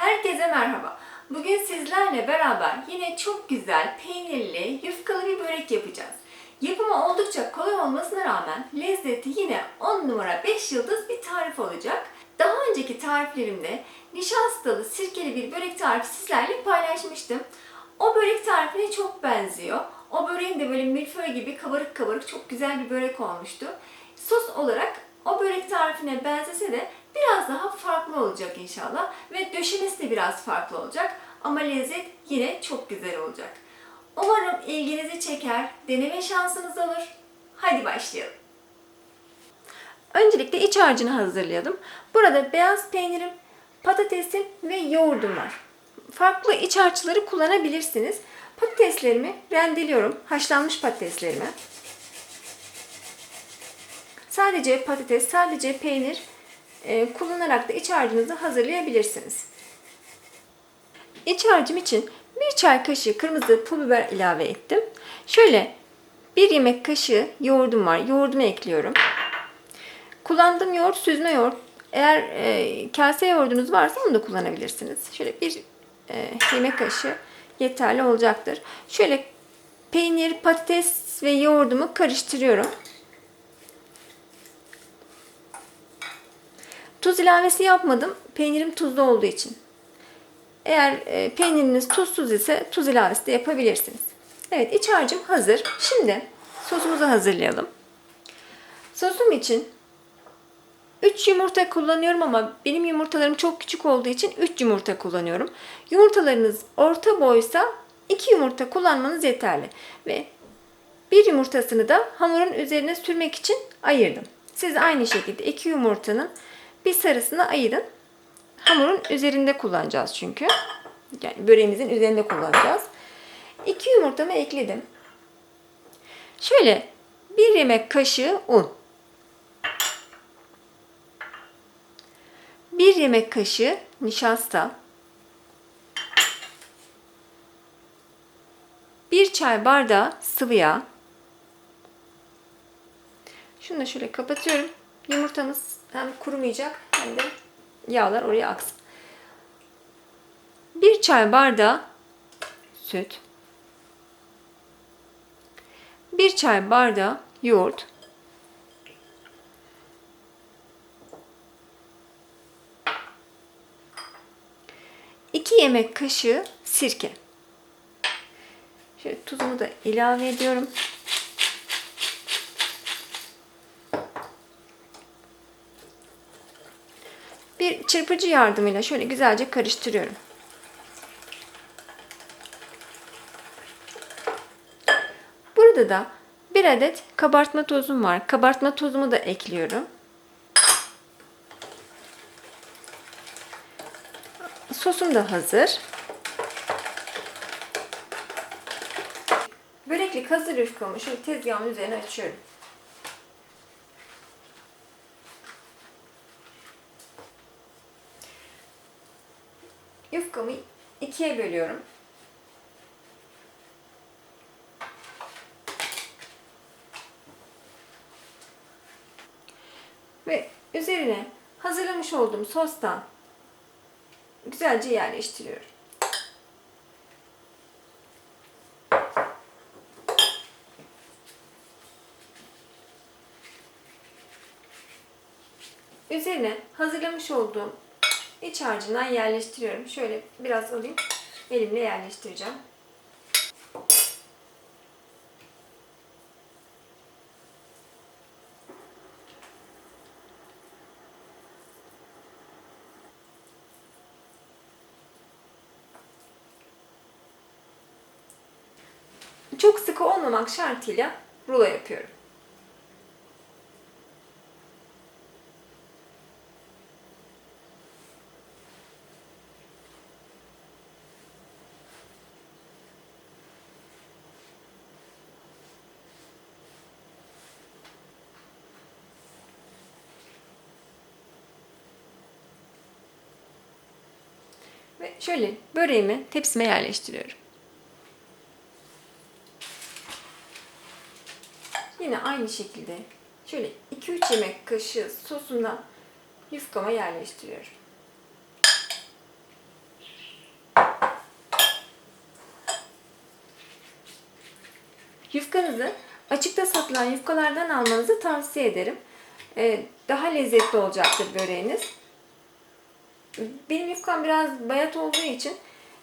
Herkese merhaba. Bugün sizlerle beraber yine çok güzel, peynirli, yufkalı bir börek yapacağız. Yapımı oldukça kolay olmasına rağmen lezzeti yine 10 numara 5 yıldız bir tarif olacak. Daha önceki tariflerimde nişastalı, sirkeli bir börek tarifi sizlerle paylaşmıştım. O börek tarifine çok benziyor. O böreğin de böyle milföy gibi kabarık kabarık çok güzel bir börek olmuştu. Sos olarak o börek tarifine benzese de biraz daha farklı olacak inşallah. Ve döşemesi de biraz farklı olacak. Ama lezzet yine çok güzel olacak. Umarım ilginizi çeker, deneme şansınız olur. Hadi başlayalım. Öncelikle iç harcını hazırlayalım. Burada beyaz peynirim, patatesim ve yoğurdum var. Farklı iç harçları kullanabilirsiniz. Patateslerimi rendeliyorum. Haşlanmış patateslerimi. Sadece patates, sadece peynir kullanarak da iç harcınızı hazırlayabilirsiniz. İç harcım için bir çay kaşığı kırmızı pul biber ilave ettim. Şöyle bir yemek kaşığı yoğurdum var. Yoğurdumu ekliyorum. Kullandığım yoğurt süzme yoğurt. Eğer e, kase yoğurdunuz varsa onu da kullanabilirsiniz. Şöyle bir e, yemek kaşığı yeterli olacaktır. Şöyle peynir, patates ve yoğurdumu karıştırıyorum. Tuz ilavesi yapmadım. Peynirim tuzlu olduğu için. Eğer e, peyniriniz tuzsuz ise tuz ilavesi de yapabilirsiniz. Evet iç harcım hazır. Şimdi sosumuzu hazırlayalım. Sosum için 3 yumurta kullanıyorum ama benim yumurtalarım çok küçük olduğu için 3 yumurta kullanıyorum. Yumurtalarınız orta boysa 2 yumurta kullanmanız yeterli. Ve bir yumurtasını da hamurun üzerine sürmek için ayırdım. Siz aynı şekilde 2 yumurtanın bir sarısını ayırın. Hamurun üzerinde kullanacağız çünkü. Yani böreğimizin üzerinde kullanacağız. 2 yumurtamı ekledim. Şöyle bir yemek kaşığı un. 1 yemek kaşığı nişasta. 1 çay bardağı sıvı yağ. Şunu da şöyle kapatıyorum. Yumurtamız hem kurumayacak hem de yağlar oraya aksın. 1 çay bardağı süt. 1 çay bardağı yoğurt. 2 yemek kaşığı sirke. Şöyle tuzumu da ilave ediyorum. Bir çırpıcı yardımıyla şöyle güzelce karıştırıyorum. Burada da bir adet kabartma tozum var. Kabartma tozumu da ekliyorum. Sosum da hazır. Böreklik hazır yufkamı şöyle tezgahın üzerine açıyorum. Yufkamı ikiye bölüyorum. Ve üzerine hazırlamış olduğum sostan güzelce yerleştiriyorum. Üzerine hazırlamış olduğum iç harcından yerleştiriyorum. Şöyle biraz alayım. Elimle yerleştireceğim. Çok sıkı olmamak şartıyla rulo yapıyorum. Ve şöyle böreğimi tepsime yerleştiriyorum. Yine aynı şekilde şöyle 2-3 yemek kaşığı sosundan yufkama yerleştiriyorum. Yufkanızı açıkta satılan yufkalardan almanızı tavsiye ederim. Ee, daha lezzetli olacaktır böreğiniz. Benim yufkam biraz bayat olduğu için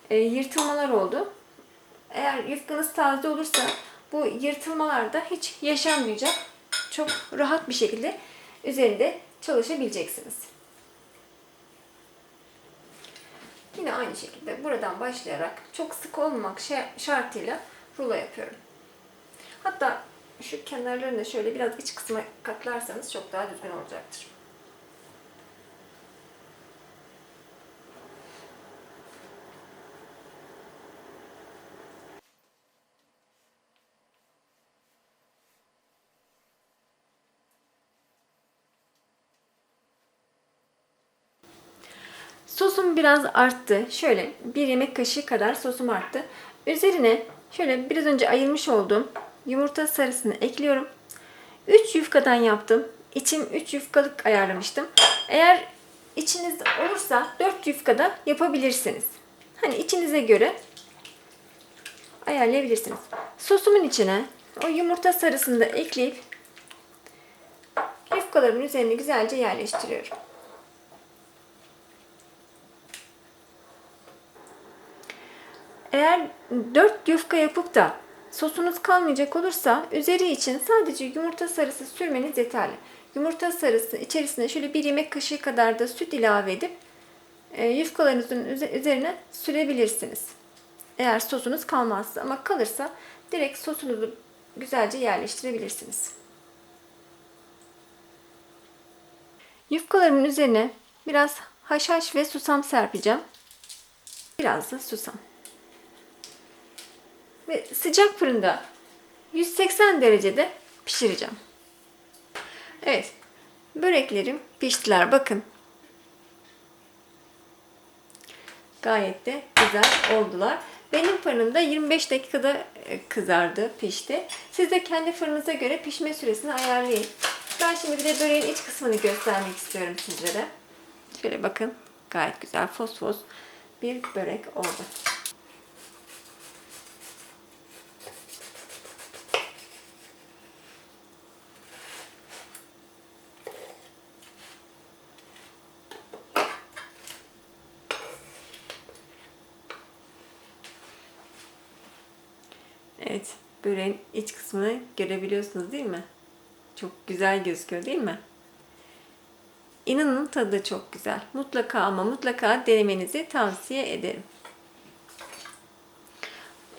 e, yırtılmalar oldu. Eğer yufkanız taze olursa bu yırtılmalar da hiç yaşanmayacak. Çok rahat bir şekilde üzerinde çalışabileceksiniz. Yine aynı şekilde buradan başlayarak çok sık olmamak şe- şartıyla rulo yapıyorum. Hatta şu kenarlarını şöyle biraz iç kısma katlarsanız çok daha düzgün olacaktır. Sosum biraz arttı. Şöyle bir yemek kaşığı kadar sosum arttı. Üzerine şöyle biraz önce ayırmış olduğum yumurta sarısını ekliyorum. 3 yufkadan yaptım. İçim 3 yufkalık ayarlamıştım. Eğer içiniz olursa 4 yufkada yapabilirsiniz. Hani içinize göre ayarlayabilirsiniz. Sosumun içine o yumurta sarısını da ekleyip yufkaların üzerine güzelce yerleştiriyorum. Eğer 4 yufka yapıp da sosunuz kalmayacak olursa üzeri için sadece yumurta sarısı sürmeniz yeterli. Yumurta sarısı içerisine şöyle bir yemek kaşığı kadar da süt ilave edip e, yufkalarınızın üze- üzerine sürebilirsiniz. Eğer sosunuz kalmazsa ama kalırsa direkt sosunuzu güzelce yerleştirebilirsiniz. Yufkalarımın üzerine biraz haşhaş ve susam serpeceğim. Biraz da susam ve sıcak fırında 180 derecede pişireceğim. Evet. Böreklerim piştiler. Bakın. Gayet de güzel oldular. Benim fırınımda 25 dakikada e, kızardı, pişti. Siz de kendi fırınıza göre pişme süresini ayarlayın. Ben şimdi bir de böreğin iç kısmını göstermek istiyorum sizlere. Şöyle bakın. Gayet güzel fosfos bir börek oldu. Evet, böreğin iç kısmını görebiliyorsunuz değil mi? Çok güzel gözüküyor değil mi? İnanın tadı çok güzel. Mutlaka ama mutlaka denemenizi tavsiye ederim.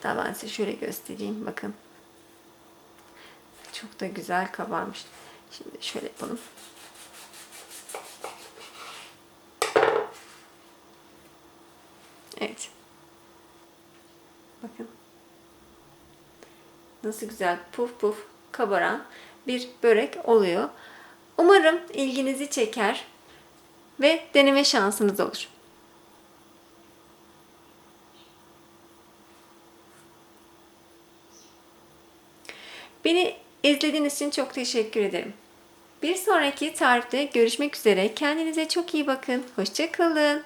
Daha ben size şöyle göstereyim. Bakın. Çok da güzel kabarmış. Şimdi şöyle yapalım. Evet. Bakın nasıl güzel puf puf kabaran bir börek oluyor. Umarım ilginizi çeker ve deneme şansınız olur. Beni izlediğiniz için çok teşekkür ederim. Bir sonraki tarifte görüşmek üzere. Kendinize çok iyi bakın. Hoşçakalın.